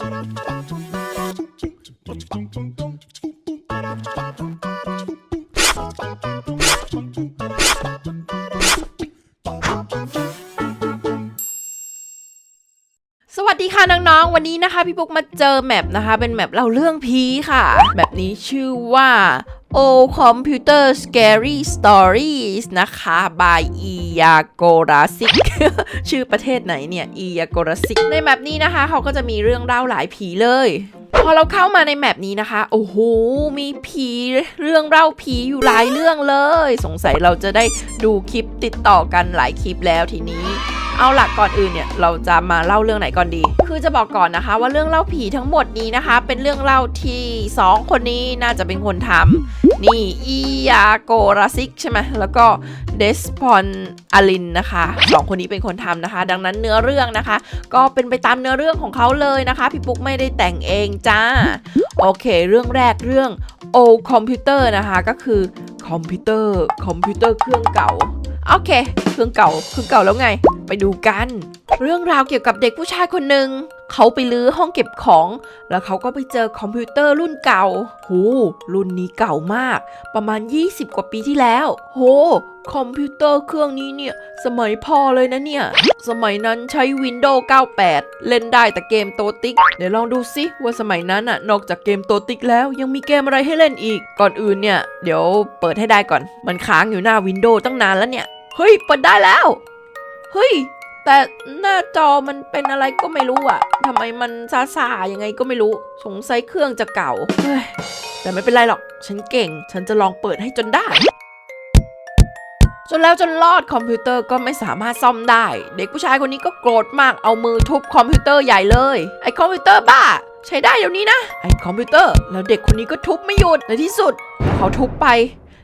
สวัสดีค่ะน้องๆ วันนี้นะคะ พี่ปุ๊กมาเจอแมปนะคะ เป็นแมปเล่าเรื่องผีค่ะ แบบนี้ชื่อว่า O Computer Scary Stories นะคะ by อียาโกราซิก ชื่อประเทศไหนเนี่ย อียาโกราซิก ในแมปนี้นะคะ เขาก็จะมีเรื่องเล่าหลายผีเลย พอเราเข้ามาในแมปนี้นะคะ โอ้โห มีผีเรื่องเล่าผีอยู่หลายเรื่องเลย สงสัยเราจะได้ดูคลิปติดต่อกันหลายคลิปแล้วทีนี้เอาหลักก่อนอื่นเนี่ยเราจะมาเล่าเรื่องไหนก่อนดี คือจะบอกก่อนนะคะ ว่าเรื่องเล่าผีทั้งหมดนี้นะคะ เป็นเรื่องเล่าที่สองคนนี้น่าจะเป็นคนทำ นี่อียาโกราซิกใช่ไหมแล้วก็เดสพอนอาลินนะคะสองคนนี้เป็นคนทำนะคะ ดังนั้นเนื้อเรื่องนะคะ ก็เป็นไปตามเนื้อเรื่องของเขาเลยนะคะ พี่ปุ๊กไม่ได้แต่งเองจ้า โอเค เรื่องแรกเรื่อง O Computer นะคะ ก็คือคอมพิวเตอร์ คอมพิวเตอร์เครื่องเก่า โอเค เครื่องเก่า เครื่องเก่าแล้วไง ไปดูกัน เรื่องราวเกี่ยวกับเด็กผู้ชายคนหนึ่ง เขาไปลื้อห้องเก็บของ แล้วเขาก็ไปเจอคอมพิวเตอร์รุ่นเก่า หู รุ่นนี้เก่ามาก ประมาณ 20 กว่าปีที่แล้ว โห คอมพิวเตอร์เครื่องนี้เนี่ย สมัยพ่อเลยนะเนี่ย สมัยนั้นใช้ Windows 98 เล่นได้แต่เกมโตติกเดี๋ยวลองดูซิว่าสมัยนั้นอะนอกจากเกมโตติกแล้วยังมีเกมอะไรให้เล่นอีก ก่อนอื่นเนี่ย เดี๋ยวเปิดให้ได้ก่อน มันค้างอยู่หน้า Windows ตั้งนานแล้วเนี่ย เฮ้ย เปิดได้แล้ว เฮ้ย แต่หน้าจอมันเป็นอะไรก็ไม่รู้อะทำไมมันซาๆยังไงก็ไม่รู้ สงสัยเครื่องจะเก่า เฮ้ย แต่ไม่เป็นไรหรอก ฉันเก่ง ฉันจะลองเปิดให้จนได้ จนแล้วจนรอดคอมพิวเตอร์ก็ไม่สามารถซ่อมได้ เด็กผู้ชายคนนี้ก็โกรธมาก เอามือทุบคอมพิวเตอร์ใหญ่เลย ไอ้คอมพิวเตอร์บ้า ใช้ได้เดี๋ยวนี้นะ ไอ้คอมพิวเตอร์ แล้วเด็กคนนี้ก็ทุบไม่หยุด ในที่สุด เขาทุบไป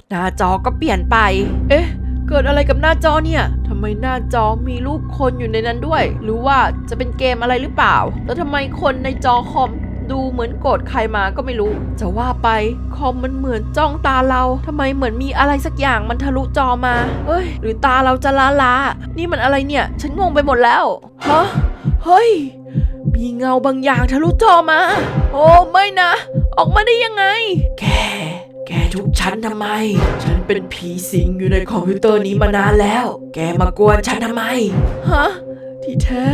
หน้าจอก็เปลี่ยนไป เอ๊ะ เกิดอะไรกับหน้าจอเนี่ยทำไมหน้าจอมีรูปคนอยู่ในนั้นด้วย หรือว่าจะเป็นเกมอะไรหรือเปล่า แล้วทำไมคนในจอคอมดูเหมือนโกรธใครมาก็ไม่รู้ จะว่าไปคอมมันเหมือนจ้องตาเราทำไมเหมือนมีอะไรสักอย่างมันทะลุจอมา เอ้ย หรือตาเราจะล้าล้า นี่มันอะไรเนี่ย ฉันงงไปหมดแล้ว ฮะ เฮ้ย มีเงาบางอย่างทะลุจอมา โอ้ไม่นะ ออกมาได้ยังไง แก แกทุบฉันทำไม ฉันเป็นผีสิงอยู่ในคอมพิวเตอร์นี้มานานแล้ว แกมากวนฉันทำไม ฮะ ที่แท้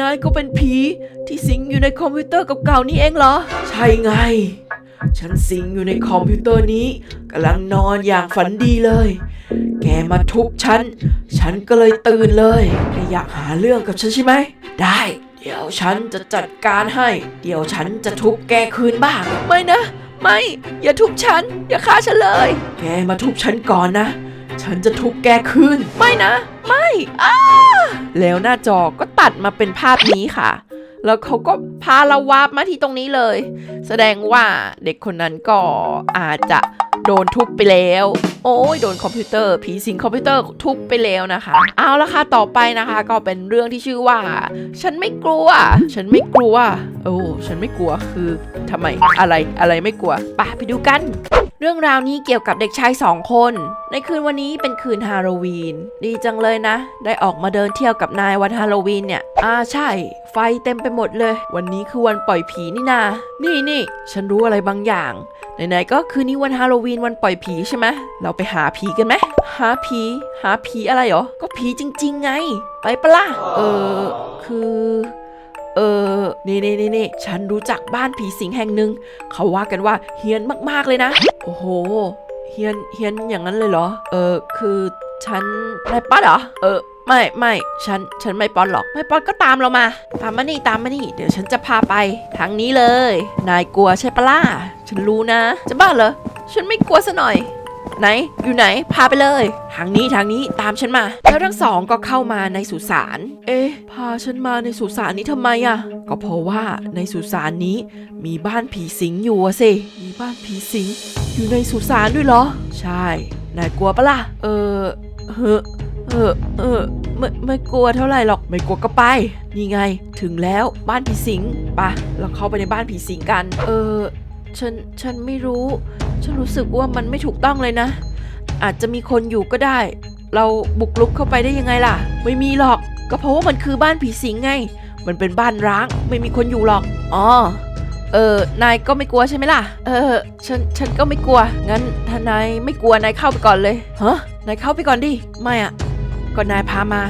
นายก็เป็นผีที่สิงอยู่ในคอมพิวเตอร์เก่าๆนี่เองเหรอ ใช่ไง ฉันสิงอยู่ในคอมพิวเตอร์นี้กำลังนอนอย่างฝันดีเลย แกมาทุบฉัน ฉันก็เลยตื่นเลยแกอยากหาเรื่องกับฉันใช่ไหม ได้ เดี๋ยวฉันจะจัดการให้ เดี๋ยวฉันจะทุบแกคืนบ้าง ไม่นะ ไม่ อย่าทุบฉัน อย่าฆ่าฉันเลย แกมาทุบฉันก่อนนะ ฉันจะทุบแกคืน ไม่นะ ไม่อ้าแล้วหน้าจอก็ตัดมาเป็นภาพนี้ค่ะ แล้วเขาก็พาเราวาร์ปมาที่ตรงนี้เลย แสดงว่าเด็กคนนั้นก็อาจจะโดนทุบไปแล้ว โอ้ยโดนคอมพิวเตอร์ผีสิงคอมพิวเตอร์ทุบไปแล้วนะคะ เอาละค่ะต่อไปนะคะ ก็เป็นเรื่องที่ชื่อว่า ฉันไม่กลัว ฉันไม่กลัวโอ้ฉันไม่กลัวคือทำไมอะไรอะไรไม่กลัวไปไปดูกัน รื่องราวนี้เกี่ยวกับเด็กชายสองคน ในคืนวันนี้เป็นคืนฮาโลวีน ดีจังเลยนะ ได้ออกมาเดินเที่ยวกับนายวันฮาโลวีนเนี่ย อ่าใช่ ไฟเต็มไปหมดเลย วันนี้คือวันปล่อยผีนี่นา นี่นี่ฉันรู้อะไรบางอย่าง ไหนๆก็คืนนี้วันฮาโลวีนวันปล่อยผีใช่ไหมเราไปหาผีกันไหม หาผี หาผีอะไรเหรอ ก็ผีจริง ๆ ไง ไปปะล่ะ เออ คือ เออนี่นี่นี่นี่ฉันรู้จักบ้านผีสิงแห่งหนึ่ง เขาว่ากันว่าเฮี้ยนมากๆเลยนะ โอ้โห เฮี้ยน เฮี้ยนอย่างนั้นเลยเหรอ เออ คือฉันนายป๊อดเหรอ เออ ไม่ไม่ฉัน ฉันไม่ป๊อดหรอก ไม่ป๊อดก็ตามเรามา ตามมานี่ ตามมานี่ เดี๋ยวฉันจะพาไปทางนี้เลย นายกลัวใช่ปะล่ะ ฉันรู้นะ จะบ้าเหรอ ฉันไม่กลัวซะหน่อย ไหนอยู่ไหนพาไปเลย ทางนี้ทางนี้ตามฉันมา แล้วทั้งสองก็เข้ามาในสุสานเอ๊ะ พาฉันมาในสุสานนี้ทำไมอะก็เพราะว่าในสุสานนี้มีบ้านผีสิงอยู่อะสิมีบ้านผีสิง อยู่ในสุสานด้วยเหรอ ใช่นายกลัวปะล่ะเออเฮ้อเออเออไม่ไม่กลัวเท่าไหร่หรอกไม่กลัวก็ไป นี่ไง ถึงแล้วบ้านผีสิงปะเราเข้าไปในบ้านผีสิงกัน เออฉันฉันไม่รู้ ฉันรู้สึกว่ามันไม่ถูกต้องเลยนะ อาจจะมีคนอยู่ก็ได้ เราบุกลุกเข้าไปได้ยังไงล่ะ ไม่มีหรอก ก็เพราะว่ามันคือบ้านผีสิงไง มันเป็นบ้านร้าง ไม่มีคนอยู่หรอก อ๋อ เออ นายก็ไม่กลัวใช่ไหมล่ะ เออ ฉัน ฉันก็ไม่กลัว งั้นถ้านายไม่กลัว นายเข้าไปก่อนเลยฮะนายเข้าไปก่อนดิ ไม่อะก็นายพามา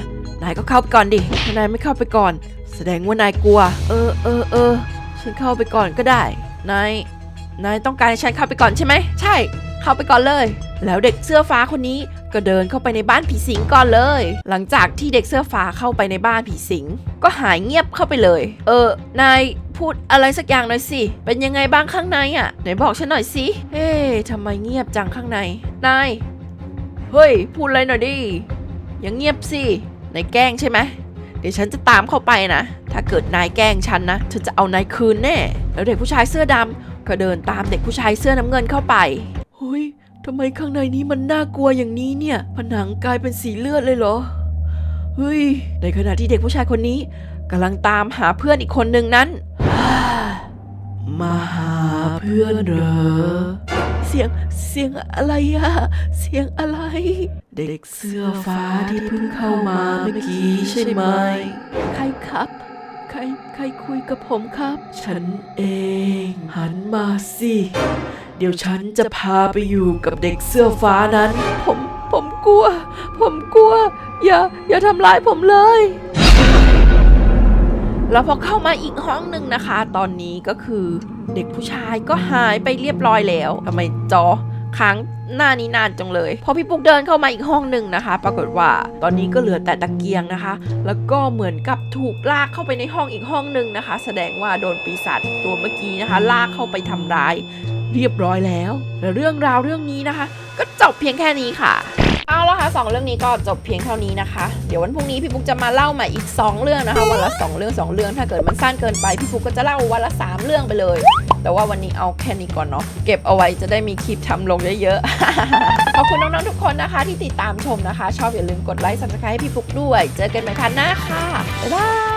นายก็เข้าไปก่อนดิ ถ้านายไม่เข้าไปก่อน แสดงว่านายกลัว เออเออเออ ฉันเข้าไปก่อนก็ได้ นาย นายต้องการให้ฉันเข้าไปก่อนใช่ไหม ใช่ เข้าไปก่อนเลย แล้วเด็กเสื้อฟ้าคนนี้ก็เดินเข้าไปในบ้านผีสิงก่อนเลย หลังจากที่เด็กเสื้อฟ้าเข้าไปในบ้านผีสิง ก็หายเงียบเข้าไปเลย เออ นายพูดอะไรสักอย่างหน่อยสิ เป็นยังไงบ้างข้างในอะ ไหนบอกฉันหน่อยสิ เฮ้ทำไมเงียบจังข้างใน นาย เฮ้ย พูดอะไรหน่อยดิ อย่างเงียบสินายแกล้งใช่ไหม เดี๋ยวฉันจะตามเข้าไปนะ ถ้าเกิดนายแกล้งฉันนะ ฉันจะเอานายคืนแน่ แล้วเด็กผู้ชายเสื้อดำ ก็เดินตามเด็กผู้ชายเสื้อน้ำเงินเข้าไปเฮ้ยทำไมข้างในนี้มันน่ากลัวอย่างนี้เนี่ย ผนังกลายเป็นสีเลือดเลยเหรอ เฮ้ย ในขณะที่เด็กผู้ชายคนนี้กำลังตามหาเพื่อนอีกคนหนึ่งนั้น มาหาเพื่อนเหรอ เสียงเสียงอะไรอะเสียงอะไร เด็กเสื้อฟ้าที่เพิ่งเข้ามาเมื่อกี้ใช่ไหม ใครครับ ใครใครคุยกับผมครับ ฉันเอง หันมาสิ เดี๋ยวฉันจะพาไปอยู่กับเด็กเสื้อฟ้านั้น ผมผมกลัว ผมกลัว อย่า อย่าทำร้ายผมเลย แล้วพอเข้ามาอีกห้องหนึ่งนะคะ ตอนนี้ก็คือเด็กผู้ชายก็หายไปเรียบร้อยแล้วทำไมจอ ค้างหน้านี้นานจังเลย พอพี่ปุ๊กเดินเข้ามาอีกห้องหนึ่งนะคะ ปรากฏว่าตอนนี้ก็เหลือแต่ตะเกียงนะคะ แล้วก็เหมือนกับถูกลากเข้าไปในห้องอีกห้องหนึ่งนะคะ แสดงว่าโดนปีศาจตัวเมื่อกี้นะคะ ลากเข้าไปทำร้าย เรียบร้อยแล้วและเรื่องราวเรื่องนี้นะคะ ก็จบเพียงแค่นี้ค่ะ เอาละค่ะสองเรื่องนี้ก็จบเพียงเท่านี้นะคะ เดี๋ยววันพรุ่งนี้พี่ปุ๊กจะมาเล่าใหม่อีก 2 เรื่องนะคะ วันละ 2 เรื่อง 2 เรื่อง ถ้าเกิดมันสั้นเกินไปพี่ปุ๊กก็จะเล่าวันละ 3 เรื่องไปเลย แต่ว่าวันนี้เอาแค่นี้ก่อนเนาะ เก็บเอาไว้จะได้มีคลิปทำลงเยอะๆ ขอบคุณน้องๆทุกคนนะคะ ที่ติดตามชมนะคะ ชอบอย่าลืมกดไลค์ subscribe ให้พี่ปุ๊กด้วย เจอกันใหม่ครั้งหน้าค่ะ บ๊ายบาย